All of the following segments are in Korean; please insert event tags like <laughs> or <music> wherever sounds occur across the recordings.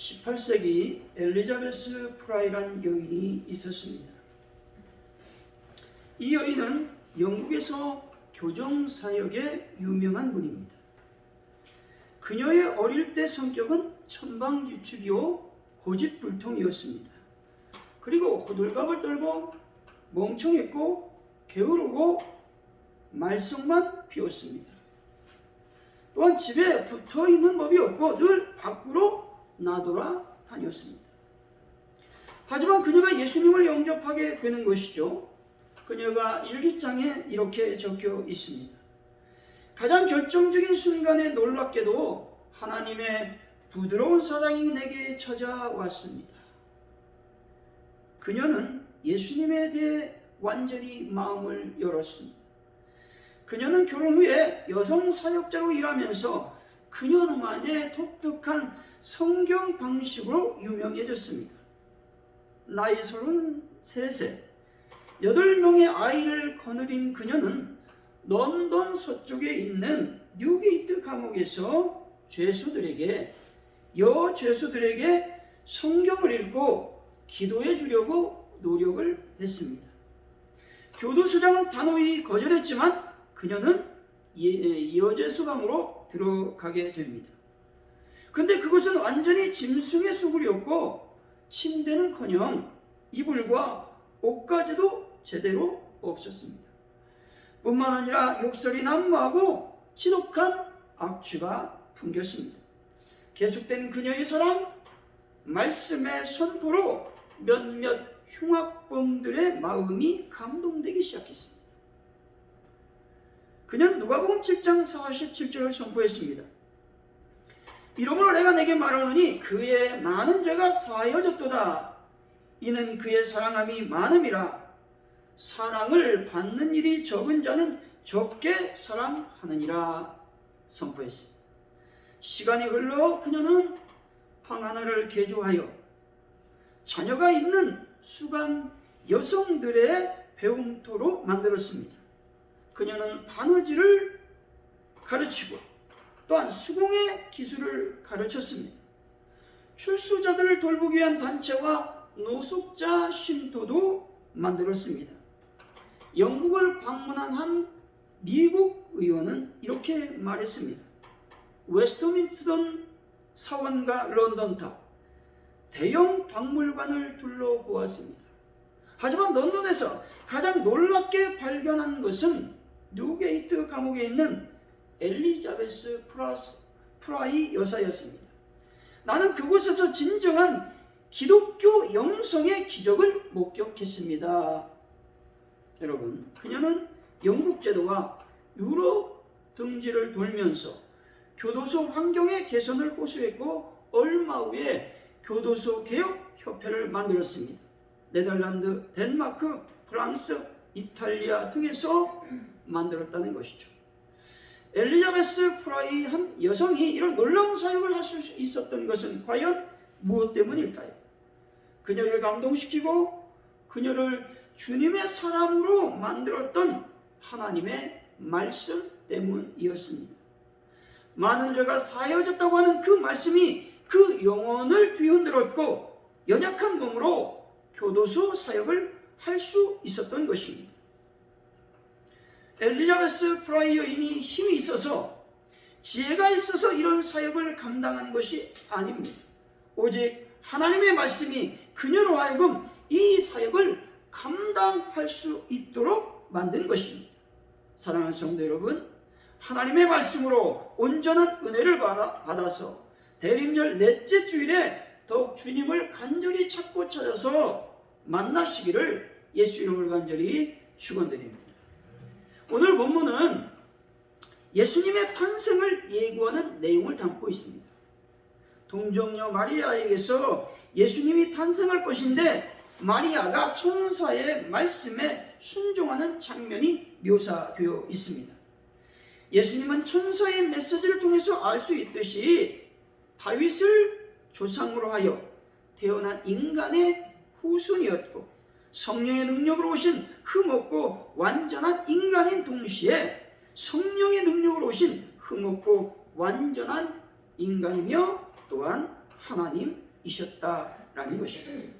18세기 엘리자베스 프라이란 여인이 있었습니다. 이 여인은 영국에서 교정 사역에 유명한 분입니다. 그녀의 어릴 때 성격은 천방지축이요 고집불통이었습니다. 그리고 호들갑을 떨고 멍청했고 게으르고 말썽만 피웠습니다. 또한 집에 붙어 있는 법이 없고 늘 밖으로 나돌아 다녔습니다. 하지만 그녀가 예수님을 영접하게 되는 것이죠. 그녀가 일기장에 이렇게 적혀 있습니다. 가장 결정적인 순간에 놀랍게도 하나님의 부드러운 사랑이 내게 찾아왔습니다. 그녀는 예수님에 대해 완전히 마음을 열었습니다. 그녀는 결혼 후에 여성 사역자로 일하면서 그녀만의 독특한 성경 방식으로 유명해졌습니다. 나이 33세, 8명의 아이를 거느린 그녀는 런던 서쪽에 있는 뉴게이트 감옥에서 죄수들에게 여죄수들에게 성경을 읽고 기도해 주려고 노력을 했습니다. 교도소장은 단호히 거절했지만 그녀는 예, 여죄수감으로 들어가게 됩니다. 근데 그것은 완전히 짐승의 수굴이었고 침대는커녕 이불과 옷까지도 제대로 없었습니다. 뿐만 아니라 욕설이 난무하고 지독한 악취가 풍겼습니다. 계속된 그녀의 사랑, 말씀의 선포로 몇몇 흉악범들의 마음이 감동되기 시작했습니다. 그는 누가복음 7장 47절을 선포했습니다. 이러므로 내가 내게 말하노니 그의 많은 죄가 사하여졌도다. 이는 그의 사랑함이 많음이라. 사랑을 받는 일이 적은 자는 적게 사랑하느니라 선포했습니다. 시간이 흘러 그녀는 방 하나를 개조하여 자녀가 있는 수감 여성들의 배움터로 만들었습니다. 그녀는 바느질을 가르치고 또한 수공의 기술을 가르쳤습니다. 출소자들을 돌보기 위한 단체와 노숙자 쉼터도 만들었습니다. 영국을 방문한 한 미국 의원은 이렇게 말했습니다. 웨스트민스턴 사원과 런던타 대형 박물관을 둘러보았습니다. 하지만 런던에서 가장 놀랍게 발견한 것은 뉴게이트 감옥에 있는 엘리자베스 프라스, 프라이 여사였습니다. 나는 그곳에서 진정한 기독교 영성의 기적을 목격했습니다. 여러분, 그녀는 영국 제도와 유럽 등지를 돌면서 교도소 환경의 개선을 호소했고 얼마 후에 교도소 개혁 협회를 만들었습니다. 네덜란드, 덴마크, 프랑스, 이탈리아 등에서 만들었다는 것이죠. 엘리자베스 프라이 한 여성이 이런 놀라운 사역을 할수 있었던 것은 과연 무엇 때문일까요? 그녀를 감동시키고 그녀를 주님의 사람으로 만들었던 하나님의 말씀 때문이었습니다. 많은 죄가 사여졌다고 하는 그 말씀이 그 영혼을 뒤흔들었고 연약한 몸으로 교도소 사역을 할 수 있었던 것입니다. 엘리자베스 프라이 여인이 힘이 있어서 지혜가 있어서 이런 사역을 감당한 것이 아닙니다. 오직 하나님의 말씀이 그녀로 하여금 이 사역을 감당할 수 있도록 만든 것입니다. 사랑하는 성도 여러분, 하나님의 말씀으로 온전한 은혜를 받아서 대림절 넷째 주일에 더욱 주님을 간절히 찾고 찾아서 만나시기를 예수 이름을 간절히 축원드립니다. 오늘 본문은 예수님의 탄생을 예고하는 내용을 담고 있습니다. 동정녀 마리아에게서 예수님이 탄생할 것인데 마리아가 천사의 말씀에 순종하는 장면이 묘사되어 있습니다. 예수님은 천사의 메시지를 통해서 알 수 있듯이 다윗을 조상으로 하여 태어난 인간의 후손이었고 성령의 능력으로 오신 흠없고 완전한 인간인 동시에 성령의 능력으로 오신 흠없고 완전한 인간이며 또한 하나님 요일이셨다라는 것입니다.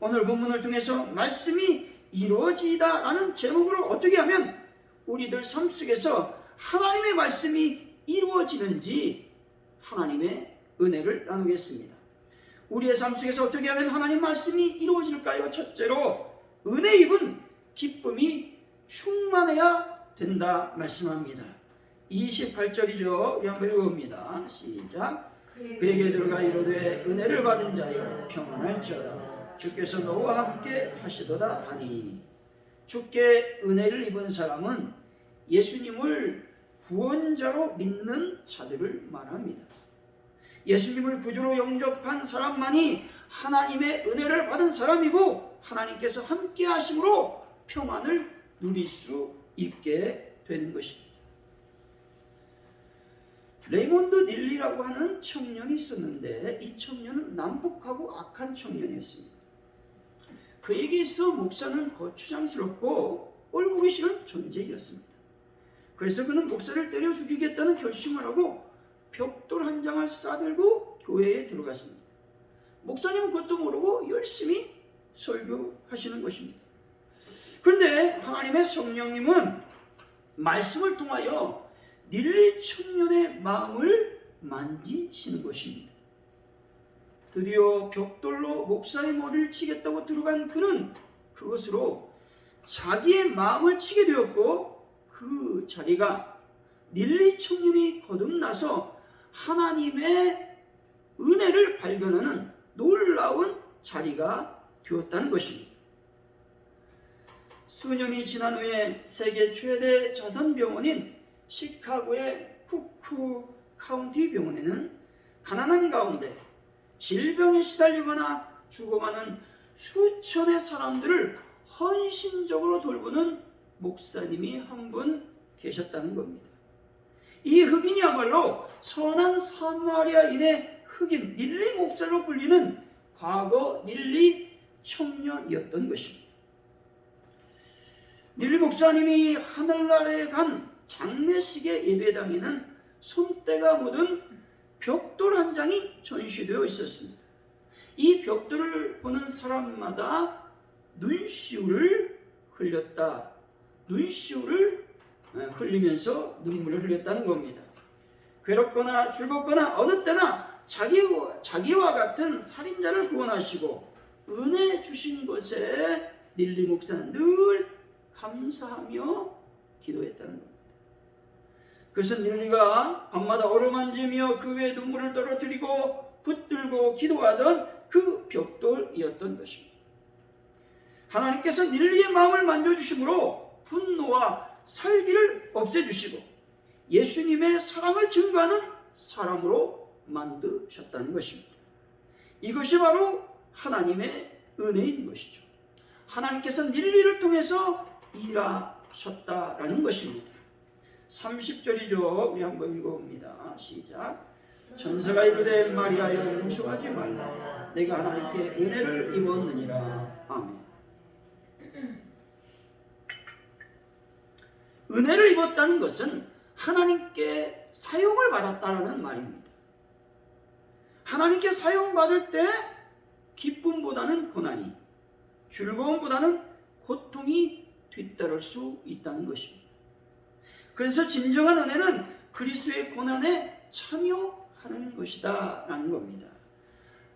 오늘 본문을 통해서 말씀이 이루어지다라는 제목으로 어떻게 하면 우리들 삶 속에서 하나님의 말씀이 이루어지는지 하나님의 은혜를 나누겠습니다. 우리의 삶 속에서 어떻게 하면 하나님 말씀이 이루어질까요? 첫째로 은혜 입은 기쁨이 충만해야 된다 말씀합니다. 28절이죠. 우리 한번 읽어봅니다. 시작. 그에게 들어가 이르되 은혜를 받은 자여 평안할지어다. 주께서 너와 함께 하시도다 하니 주께 은혜를 입은 사람은 예수님을 구원자로 믿는 자들을 말합니다. 예수님을 구주로 영접한 사람만이 하나님의 은혜를 받은 사람이고 하나님께서 함께 하심으로 평안을 누릴 수 있게 되는 것입니다. 레이몬드 닐리라고 하는 청년이 있었는데 이 청년은 남북하고 악한 청년이었습니다. 그에게 있어 목사는 거추장스럽고 꼴보기 싫은 존재였습니다. 그래서 그는 목사를 때려 죽이겠다는 결심을 하고 벽돌 한 장을 싸들고 교회에 들어갔습니다. 목사님은 그것도 모르고 열심히 설교하시는 것입니다. 그런데 하나님의 성령님은 말씀을 통하여 닐리 청년의 마음을 만지시는 것입니다. 드디어 벽돌로 목사의 머리를 치겠다고 들어간 그는 그것으로 자기의 마음을 치게 되었고 그 자리가 닐리 청년이 거듭나서 하나님의 은혜를 발견하는 놀라운 자리가 되었다는 것입니다. 수년이 지난 후에 세계 최대 자선병원인 시카고의 쿠쿠 카운티 병원에는 가난한 가운데 질병에 시달리거나 죽어가는 수천의 사람들을 헌신적으로 돌보는 목사님이 한 분 계셨다는 겁니다. 이 흑인이야말로 선한 사마리아인의 흑인 닐리 목사로 불리는 과거 닐리 청년이었던 것입니다. 닐리 목사님이 하늘나라에 간 장례식의 예배당에는 손때가 묻은 벽돌 한 장이 전시되어 있었습니다. 이 벽돌을 보는 사람마다 눈시울을 흘렸다. 눈시울을 흘리면서 눈물을 흘렸다는 겁니다. 괴롭거나 즐겁거나 어느 때나 자기, 자기와 같은 살인자를 구원하시고 은혜 주신 것에 닐리 목사는 늘 감사하며 기도했다는 겁니다. 그래서 닐리가 밤마다 어루만지며 그 위에 눈물을 떨어뜨리고 붙들고 기도하던 그 벽돌이었던 것입니다. 하나님께서 닐리의 마음을 만져주심으로 분노와 살기를 없애주시고 예수님의 사랑을 증거하는 사람으로 만드셨다는 것입니다. 이것이 바로 하나님의 은혜인 것이죠. 하나님께서 닐리를 통해서 일하셨다라는 것입니다. 30절이죠. 우리 한번 읽어봅니다. 시작. 천사가 이르되 마리아여 멈추하지 말라. 내가 하나님께 은혜를 입었느니라. 아멘. 은혜를 입었다는 것은 하나님께 사용을 받았다는 말입니다. 하나님께 사용받을 때 기쁨보다는 고난이, 즐거움보다는 고통이 뒤따를 수 있다는 것입니다. 그래서 진정한 은혜는 그리스도의 고난에 참여하는 것이다 라는 겁니다.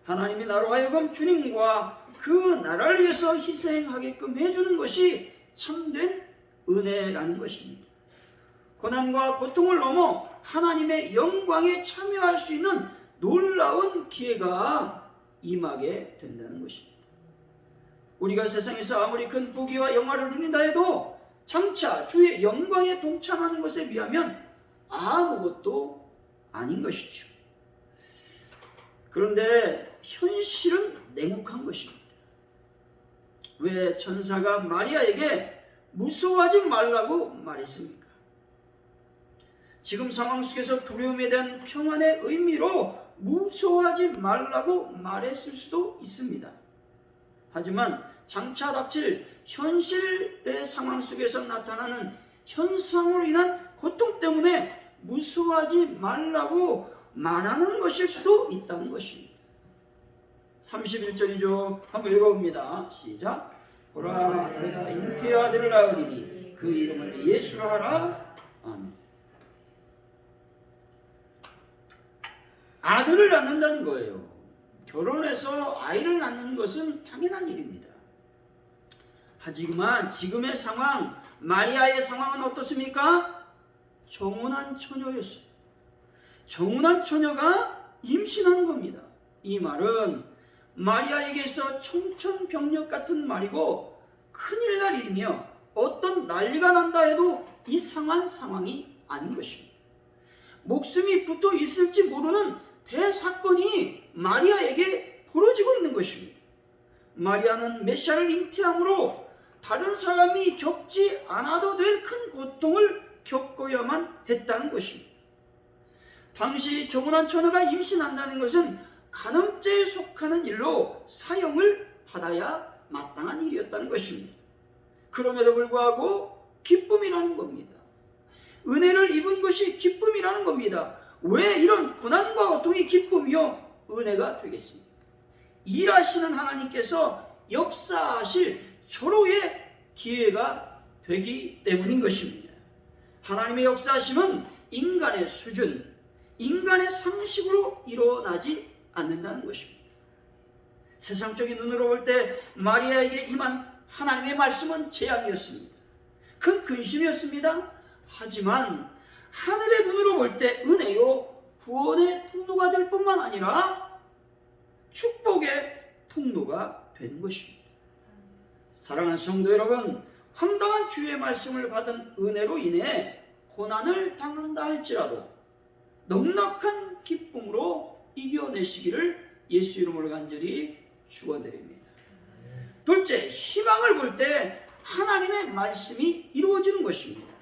하나님이 나로 하여금 주님과 그 나라를 위해서 희생하게끔 해주는 것이 참된 은혜라는 것입니다. 고난과 고통을 넘어 하나님의 영광에 참여할 수 있는 놀라운 기회가 임하게 된다는 것입니다. 우리가 세상에서 아무리 큰 부귀와 영화를 누린다 해도 장차 주의 영광에 동참하는 것에 비하면 아무것도 아닌 것이죠. 그런데 현실은 냉혹한 것입니다. 왜 천사가 마리아에게 무서워하지 말라고 말했습니까? 지금 상황 속에서 두려움에 대한 평안의 의미로 무서워하지 말라고 말했을 수도 있습니다. 하지만 장차 닥칠 현실의 상황 속에서 나타나는 현상으로 인한 고통 때문에 무서워하지 말라고 말하는 것일 수도 있다는 것입니다. 31절이죠. 한번 읽어봅니다. 시작. 보라 내가 잉태의 아들을 낳으리니 그 이름을 예수로 하라. 아멘. 아들을 낳는다는 거예요. 결혼해서 아이를 낳는 것은 당연한 일입니다. 하지만 지금의 상황, 마리아의 상황은 어떻습니까? 정운한 처녀였어요. 정운한 처녀가 임신한 겁니다. 이 말은 마리아에게 있어 청천벽력 같은 말이고 큰일 날 일이며 어떤 난리가 난다 해도 이상한 상황이 아닌 것입니다. 목숨이 붙어 있을지 모르는 대사건이 마리아에게 벌어지고 있는 것입니다. 마리아는 메시아를 잉태함으로 다른 사람이 겪지 않아도 될 큰 고통을 겪어야만 했다는 것입니다. 당시 조문한 처녀가 임신한다는 것은 간음죄에 속하는 일로 사형을 받아야 마땅한 일이었다는 것입니다. 그럼에도 불구하고 기쁨이라는 겁니다. 은혜를 입은 것이 기쁨이라는 겁니다. 왜 이런 고난과 고통이 기쁨이요 은혜가 되겠습니까? 일하시는 하나님께서 역사하실 절호의 기회가 되기 때문인 것입니다. 하나님의 역사하심은 인간의 수준, 인간의 상식으로 일어나지 않는다는 것입니다. 세상적인 눈으로 볼 때 마리아에게 임한 하나님의 말씀은 재앙이었습니다. 큰 근심이었습니다. 하지만 하늘의 눈으로 볼 때 은혜요 구원의 통로가 될 뿐만 아니라 축복의 통로가 된 것입니다. 사랑하는 성도 여러분, 황당한 주의 말씀을 받은 은혜로 인해 고난을 당한다 할지라도 넉넉한 기쁨으로 이겨내시기를 예수 이름으로 간절히 축원드립니다. 둘째, 희망을 볼 때 하나님의 말씀이 이루어지는 것입니다.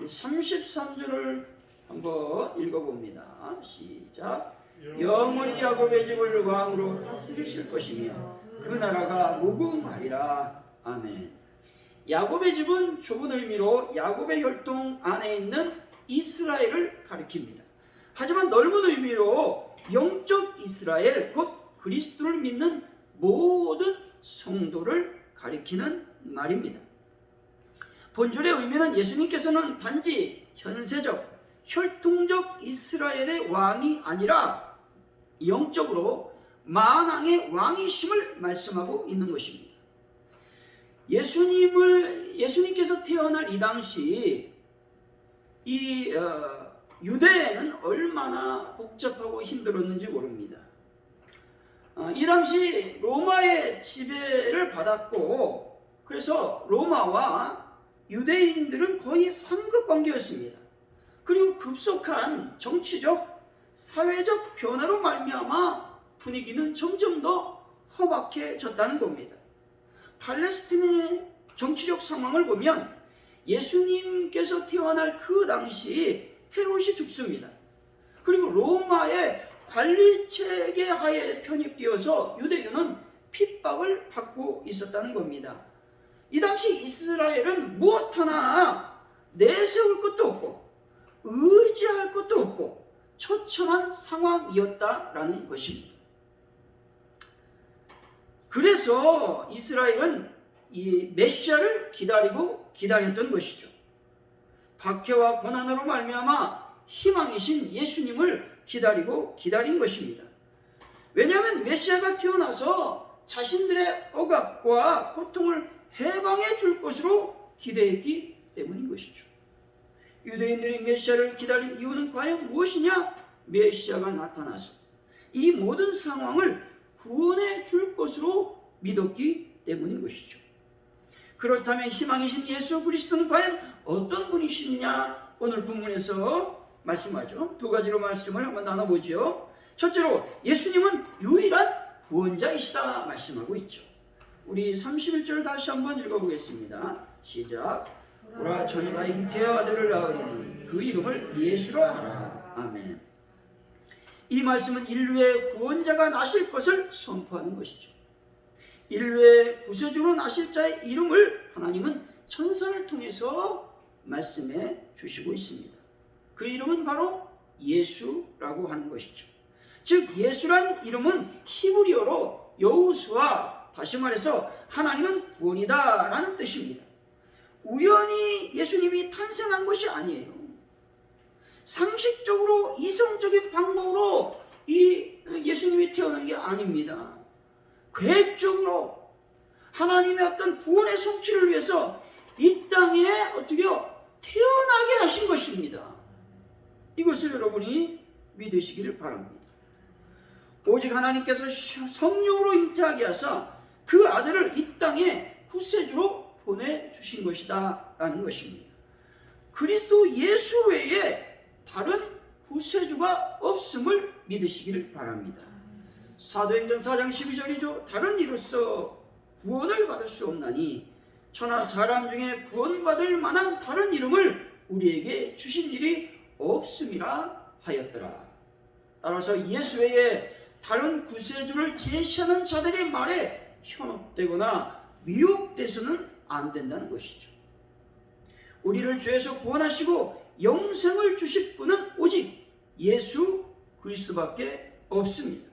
33절을 한번 읽어봅니다. 시작. 영원히 야곱의 집을 왕으로 다스리실 것이며 그 나라가 무궁하리라. 아멘. 야곱의 집은 좁은 의미로 야곱의 혈통 안에 있는 이스라엘을 가리킵니다. 하지만 넓은 의미로 영적 이스라엘 곧 그리스도를 믿는 모든 성도를 가리키는 말입니다. 본절의 의미는 예수님께서는 단지 현세적 혈통적 이스라엘의 왕이 아니라 영적으로 만왕의 왕이심을 말씀하고 있는 것입니다. 예수님을 예수님께서 태어날 이 당시 이 어, 유대에는 얼마나 복잡하고 힘들었는지 모릅니다. 어, 이 당시 로마의 지배를 받았고 그래서 로마와 유대인들은 거의 상급 관계였습니다. 그리고 급속한 정치적, 사회적 변화로 말미암아 분위기는 점점 더 험악해졌다는 겁니다. 팔레스틴의 정치적 상황을 보면 예수님께서 태어날 그 당시 헤롯이 죽습니다. 그리고 로마의 관리 체계 하에 편입되어서 유대교는 핍박을 받고 있었다는 겁니다. 이 당시 이스라엘은 무엇 하나 내세울 것도 없고 의지할 것도 없고 처참한 상황이었다라는 것입니다. 그래서 이스라엘은 이 메시아를 기다리고 기다렸던 것이죠. 박해와 고난으로 말미암아 희망이신 예수님을 기다리고 기다린 것입니다. 왜냐하면 메시아가 태어나서 자신들의 억압과 고통을 해방해 줄 것으로 기대했기 때문인 것이죠. 유대인들이 메시아를 기다린 이유는 과연 무엇이냐? 메시아가 나타나서 이 모든 상황을 구원해 줄 것으로 믿었기 때문인 것이죠. 그렇다면 희망이신 예수 그리스도는 과연 어떤 분이시냐? 오늘 본문에서 말씀하죠. 두 가지로 말씀을 한번 나눠보죠. 첫째로 예수님은 유일한 구원자이시다 말씀하고 있죠. 우리 31절 다시 한번 읽어보겠습니다. 시작. 보라 저희가 잉태의 아들을 낳으리니 그 이름을 예수라 하라. 아멘. 이 말씀은 인류의 구원자가 나실 것을 선포하는 것이죠. 인류의 구세주로 나실 자의 이름을 하나님은 천사를 통해서 말씀해 주시고 있습니다. 그 이름은 바로 예수라고 하는 것이죠. 즉 예수란 이름은 히브리어로 여호수아 다시 말해서 하나님은 구원이다 라는 뜻입니다. 우연히 예수님이 탄생한 것이 아니에요. 상식적으로 이성적인 방법으로 이 예수님이 태어난 게 아닙니다. 계획적으로 하나님의 어떤 구원의 성취를 위해서 이 땅에 어떻게요? 태어나게 하신 것입니다. 이것을 여러분이 믿으시기를 바랍니다. 오직 하나님께서 성령으로 잉태하게 하사 그 아들을 이 땅에 구세주로 보내주신 것이다 라는 것입니다. 그리스도 예수 외에 다른 구세주가 없음을 믿으시기를 바랍니다. 사도행전 4장 12절이죠. 다른 이로서 구원을 받을 수 없나니 천하 사람 중에 구원받을 만한 다른 이름을 우리에게 주신 일이 없음이라 하였더라. 따라서 예수 외에 다른 구세주를 제시하는 자들의 말에 현혹되거나 미혹돼서는 안 된다는 것이죠. 우리를 죄에서 구원하시고 영생을 주실 분은 오직 예수 그리스도밖에 없습니다.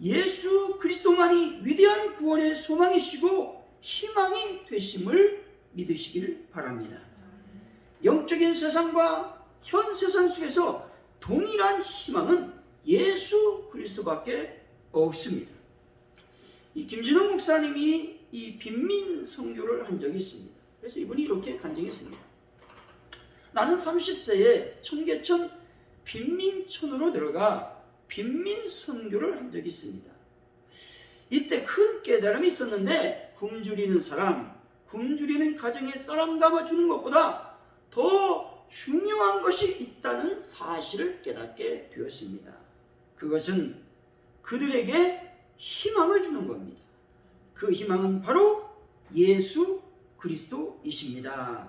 예수 그리스도만이 위대한 구원의 소망이시고 희망이 되심을 믿으시기를 바랍니다. 영적인 세상과 현 세상 속에서 동일한 희망은 예수 그리스도밖에 없습니다. 이 김진호 목사님이 이 빈민 선교를 한 적이 있습니다. 그래서 이분이 이렇게 간증했습니다. 나는 30세에 청계천 빈민촌으로 들어가 빈민 선교를 한 적이 있습니다. 이때 큰 깨달음이 있었는데 굶주리는 사람, 굶주리는 가정에 쌀안 감아 주는 것보다 더 중요한 것이 있다는 사실을 깨닫게 되었습니다. 그것은 그들에게 희망을 주는 겁니다. 그 희망은 바로 예수 그리스도이십니다.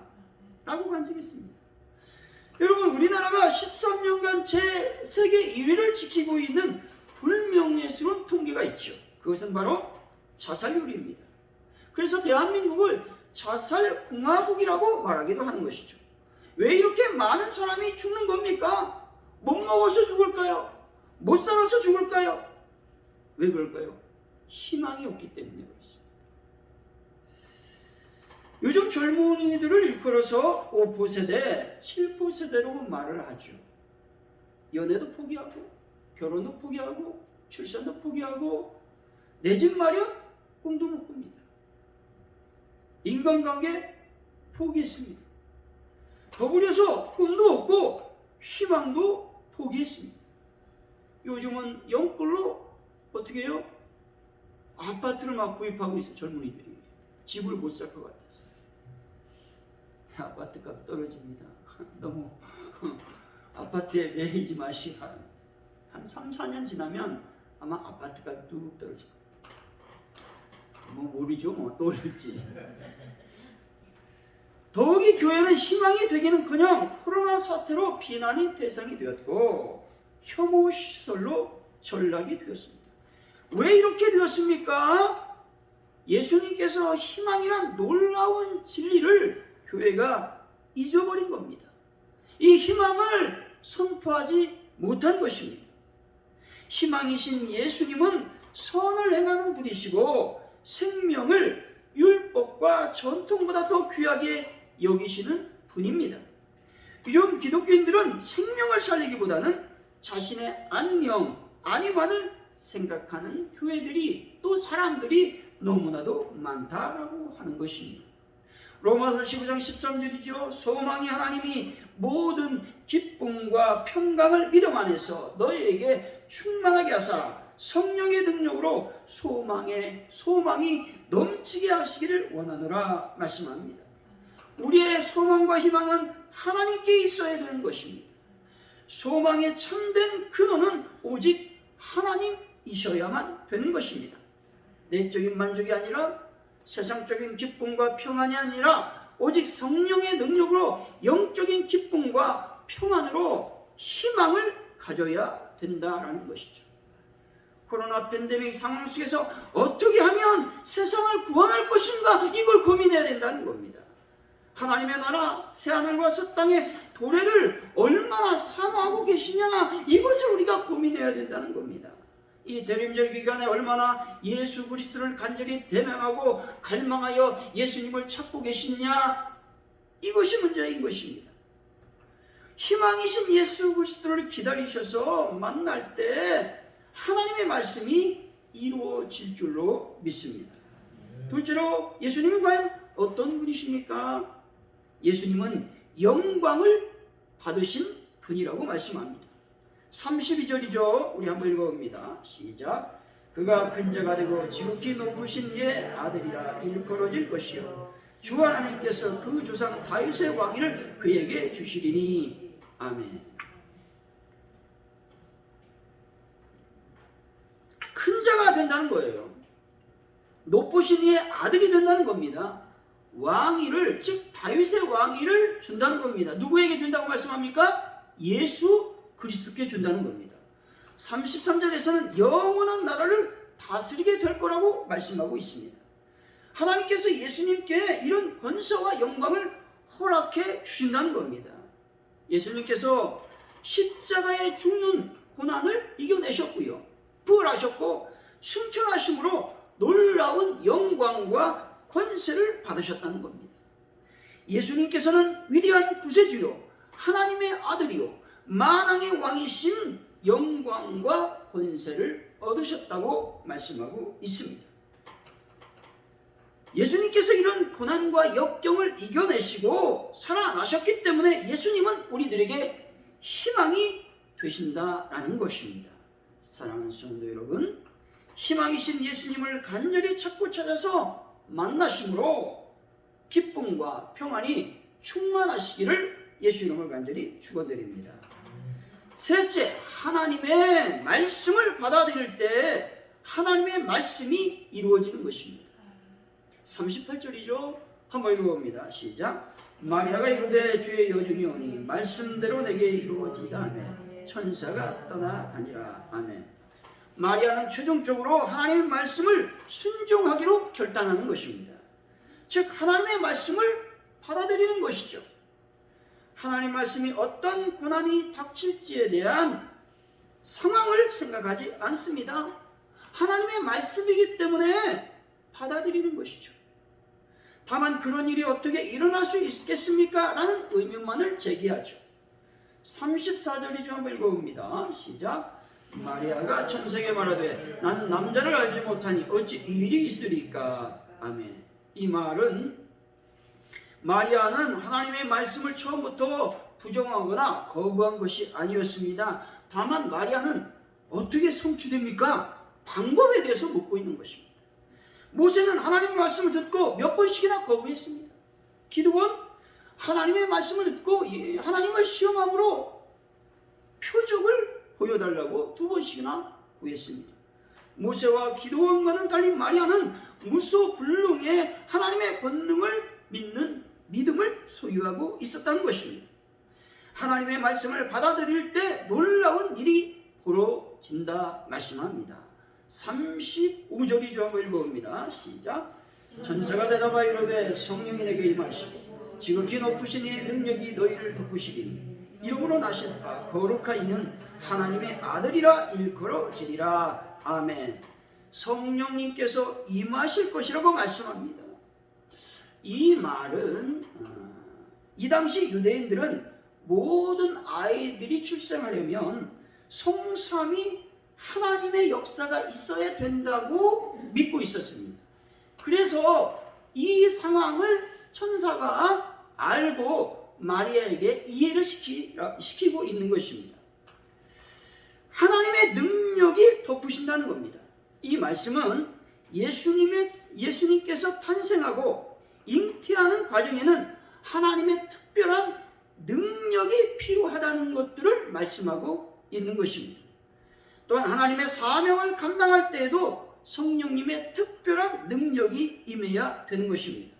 라고 간증했습니다. 여러분 우리나라가 13년간 제 세계 1위를 지키고 있는 불명예스러운 통계가 있죠. 그것은 바로 자살률입니다. 그래서 대한민국을 자살공화국이라고 말하기도 하는 것이죠. 왜 이렇게 많은 사람이 죽는 겁니까? 못 먹어서 죽을까요? 못 살아서 죽을까요? 왜 그럴까요? 희망이 없기 때문에 그렇습니다. 요즘 젊은이들을 일컬어서 5포세대, 7포세대로 말을 하죠. 연애도 포기하고, 결혼도 포기하고, 출산도 포기하고, 내 집 마련 꿈도 못 꿉니다. 인간관계 포기했습니다. 더불어서 꿈도 없고 희망도 포기했습니다. 요즘은 영끌로 어떻게 해요? 아파트를 막 구입하고 있어요, 젊은이들이. 집을 못 살 것 같아서. 아파트 값 떨어집니다. <laughs> 너무 <laughs> 아파트에 매이지 마시고 한 3, 4년 지나면 아마 아파트 값이 뚝 떨어질 거예요. 뭐 모르죠, 뭐또 오를지. <laughs> 더욱이 교회는 희망이 되기는커녕 코로나 사태로 비난의 대상이 되었고 혐오 시설로 전락이 되었습니다. 왜 이렇게 되었습니까? 예수님께서 희망이란 놀라운 진리를 교회가 잊어버린 겁니다. 이 희망을 선포하지 못한 것입니다. 희망이신 예수님은 선을 행하는 분이시고 생명을 율법과 전통보다 더 귀하게 여기시는 분입니다. 요즘 기독교인들은 생명을 살리기보다는 자신의 안녕, 안위만을 생각하는 교회들이 또 사람들이 너무나도 많다라고 하는 것입니다. 로마서 15장 13절이죠. 소망이 하나님이 모든 기쁨과 평강을 믿음 안에서 너희에게 충만하게 하사 성령의 능력으로 소망의 소망이 넘치게 하시기를 원하노라 말씀합니다. 우리의 소망과 희망은 하나님께 있어야 되는 것입니다. 소망의 참된 근원은 오직 하나님 이셔야만 되는 것입니다. 내적인 만족이 아니라 세상적인 기쁨과 평안이 아니라 오직 성령의 능력으로 영적인 기쁨과 평안으로 희망을 가져야 된다라는 것이죠. 코로나 팬데믹 상황 속에서 어떻게 하면 세상을 구원할 것인가 이걸 고민해야 된다는 겁니다. 하나님의 나라 새하늘과 새 땅의 도래를 얼마나 사모하고 계시냐 이것을 우리가 고민해야 된다는 겁니다. 이 대림절 기간에 얼마나 예수 그리스도를 간절히 대명하고 갈망하여 예수님을 찾고 계시냐 이것이 문제인 것입니다. 희망이신 예수 그리스도를 기다리셔서 만날 때 하나님의 말씀이 이루어질 줄로 믿습니다. 둘째로 예수님은 과연 어떤 분이십니까? 예수님은 영광을 받으신 분이라고 말씀합니다. 32절이죠. 우리 한번 읽어봅니다. 시작. 그가 근자가 되고 지극히 높으신 이의 아들이라 일컬어질 것이요. 주 하나님께서 그 조상 다윗의 왕위를 그에게 주시리니. 아멘. 큰 자가 된다는 거예요. 높으신 이의 아들이 된다는 겁니다. 왕위를 즉 다윗의 왕위를 준다는 겁니다. 누구에게 준다고 말씀합니까? 예수 그리스도께 준다는 겁니다. 33절에서는 영원한 나라를 다스리게 될 거라고 말씀하고 있습니다. 하나님께서 예수님께 이런 권세와 영광을 허락해 주신다는 겁니다. 예수님께서 십자가에 죽는 고난을 이겨내셨고요. 부활하셨고 승천하심으로 놀라운 영광과 권세를 받으셨다는 겁니다. 예수님께서는 위대한 구세주요 하나님의 아들이요 만왕의 왕이신 영광과 권세를 얻으셨다고 말씀하고 있습니다. 예수님께서 이런 고난과 역경을 이겨내시고 살아나셨기 때문에 예수님은 우리들에게 희망이 되신다라는 것입니다. 사랑하는 성도 여러분, 희망이신 예수님을 간절히 찾고 찾아서 만나심으로 기쁨과 평안이 충만하시기를 예수 이름을 간절히 축원드립니다. 셋째, 하나님의 말씀을 받아들일 때 하나님의 말씀이 이루어지는 것입니다. 38절이죠. 한번 읽어봅니다. 시작. 마리아가 이르되 주의 여중이 오니 말씀대로 내게 이루어지다며 천사가 떠나가니라. 아멘. 마리아는 최종적으로 하나님의 말씀을 순종하기로 결단하는 것입니다. 즉 하나님의 말씀을 받아들이는 것이죠. 하나님 말씀이 어떤 고난이 닥칠지에 대한 상황을 생각하지 않습니다. 하나님의 말씀이기 때문에 받아들이는 것이죠. 다만 그런 일이 어떻게 일어날 수 있겠습니까? 라는 의문만을 제기하죠. 34절이 좀 읽어봅니다. 시작. 마리아가 천세에 말하되 나는 남자를 알지 못하니 어찌 이 일이 있으리까? 아멘. 이 말은 마리아는 하나님의 말씀을 처음부터 부정하거나 거부한 것이 아니었습니다. 다만 마리아는 어떻게 성취됩니까? 방법에 대해서 묻고 있는 것입니다. 모세는 하나님의 말씀을 듣고 몇 번씩이나 거부했습니다. 기도원 하나님의 말씀을 듣고 하나님을 시험함으로 표적을 보여달라고 두 번씩이나 구했습니다. 모세와 기도원과는 달리 마리아는 무소불능의 하나님의 권능을 믿는 믿음을 소유하고 있었다는 것입니다. 하나님의 말씀을 받아들일 때 놀라운 일이 벌어진다 말씀합니다. 35절이죠. 한번 읽어봅니다. 시작. 전사가 대답하여 이르되 성령이 내게 임하시고 지극히 높으신 이의 능력이 너희를 덮으시리니 이름으로 나신 바 거룩하 있는 하나님의 아들이라 일컬어지리라. 아멘. 성령님께서 임하실 것이라고 말씀합니다. 이 말은 어, 이 당시 유대인들은 모든 아이들이 출생하려면 성삼이 하나님의 역사가 있어야 된다고 믿고 있었습니다. 그래서 이 상황을 천사가 알고 마리아에게 이해를 시키, 시키고 있는 것입니다. 하나님의 능력이 덮으신다는 겁니다. 이 말씀은 예수님의, 예수님께서 탄생하고 잉태하는 과정에는 하나님의 특별한 능력이 필요하다는 것들을 말씀하고 있는 것입니다. 또한 하나님의 사명을 감당할 때에도 성령님의 특별한 능력이 임해야 되는 것입니다.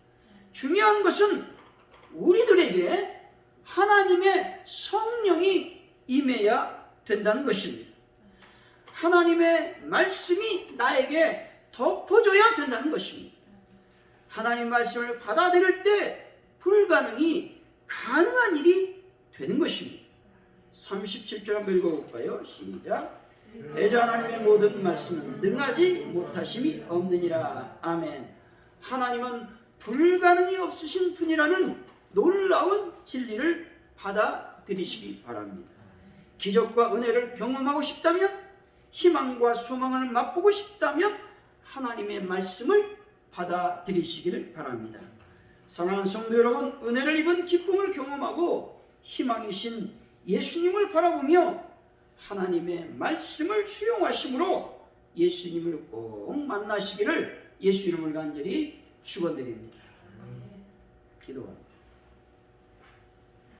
중요한 것은 우리들에게 하나님의 성령이 임해야 된다는 것입니다. 하나님의 말씀이 나에게 덮어줘야 된다는 것입니다. 하나님 말씀을 받아들일 때 불가능이 가능한 일이 되는 것입니다. 37절 한번 읽어볼까요? 시작. 대자 하나님의 모든 말씀은 능하지 못하심이 없느니라. 아멘. 하나님은 불가능이 없으신 분이라는 놀라운 진리를 받아들이시기 바랍니다. 기적과 은혜를 경험하고 싶다면 희망과 소망을 맛보고 싶다면 하나님의 말씀을 받아들이시기를 바랍니다. 사랑하는 성도 여러분, 은혜를 입은 기쁨을 경험하고 희망이신 예수님을 바라보며 하나님의 말씀을 수용하심으로 예수님을 꼭 만나시기를 예수 이름을 간절히 축원드립니다. 기도합니다.